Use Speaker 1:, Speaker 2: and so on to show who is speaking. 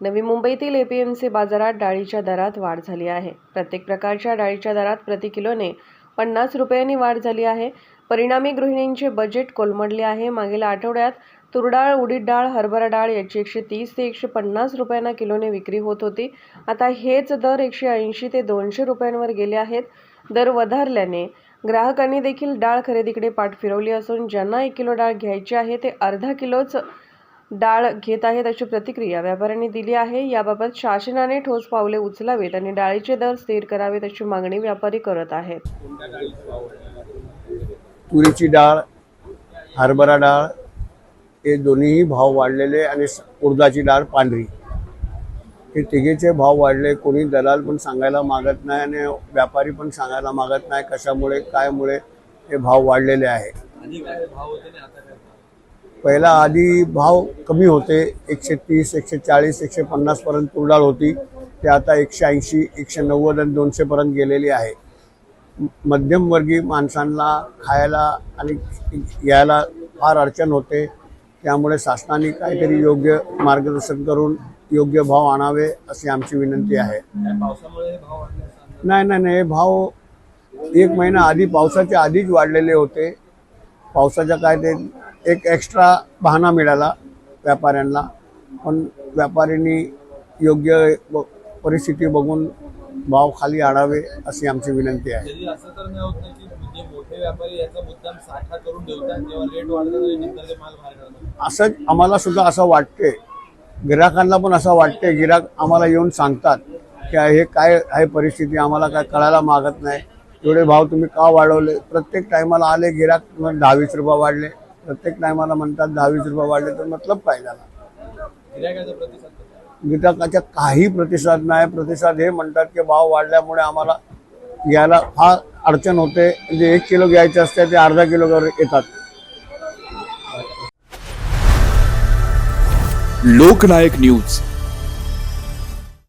Speaker 1: नवी मुंबईतील एपीएमसी बाजारात डाळीच्या दरात वाढ झाली आहे. प्रत्येक प्रकारच्या डाळीच्या दरात प्रति किलोने पन्नास रुपयांनी वाढ झाली आहे. परिणामी गृहिणींचे बजेट कोलमडले आहे. मागील आठवड्यात तुरडाळ उडीद डाळ हरभरा डाळ याची एकशे तीस ते एकशे पन्नास रुपयांना किलोने विक्री होत होती. आता हेच दर एकशे ऐंशी ते दोनशे रुपयांवर गेले आहेत. दर वधारल्याने ग्राहकांनी देखील डाळ खरेदीकडे पाठ फिरवली असून ज्यांना एक किलो डाळ घ्यायची आहे ते अर्धा किलोच डाळ घेत आहेत अशी प्रतिक्रिया व्यापाऱ्यांनी दिली आहे. याबाबत शासनाने ठोस पावले उचलावेत आणि डाळीचे दर स्थिर करावेत अशी मागणी व्यापारी करत आहेत.
Speaker 2: तुरीची डाळ हरभरा डाळ हे दोन्हीही भाव वाढलेले आणि स- उडदाची डाळ पांढरी. हे तिघेचे भाव वाढले. कोणी दलाल पण सांगायला मागत नाही आणि व्यापारी पण सांगायला मागत नाही कशामुळे कायमुळे हे भाव वाढलेले आहे. पहिला आधी भाव कमी होते. एकशे तीस एकशे चाळीस एकशे पन्नासपर्यंत तुरडाळ होती. ते आता एकशे ऐंशी एकशे नव्वद आणि दोनशेपर्यंत गेलेली आहे. मध्यमवर्गीय माणसांना खायला आणि यायला फार अडचण होते. त्यामुळे शासनाने काहीतरी योग्य मार्गदर्शन करून योग्य भाव आणावे अशी आमची विनंती आहे. नाही नाही नाही. हे भाव एक महिना आधी पावसाच्या आधीच वाढलेले होते. पावसाच्या काय ते एक एक्स्ट्रा बहाणा मिळाला व्यापाऱ्यांना. पण व्यापाऱ्यांनी योग्य परिस्थिती बघून भाव खाली आणावे अशी आमची विनंती आहे.
Speaker 3: असं
Speaker 2: आम्हाला सुद्धा असं वाटते गिराकांना पण असं वाटते गिराक आम्हाला येऊन सांगतात की हे काय आहे परिस्थिती आम्हाला काय कळायला मागत नाही. एवढे भाव तुम्ही का वाढवले? प्रत्येक टायमाला आले गिराक दहा वीस रुपये वाढले. प्रत्येक टायमाला म्हणतात दहा वीस रुपये वाढले तर मतलब काय झाला? गिराकाच्या काही प्रतिसाद नाही. प्रतिसाद हे म्हणतात की भाव वाढल्यामुळे आम्हाला घ्यायला फार अडचण होते. म्हणजे एक किलो घ्यायचे असते ते अर्धा किलो येतात.
Speaker 4: लोकनायक न्यूज.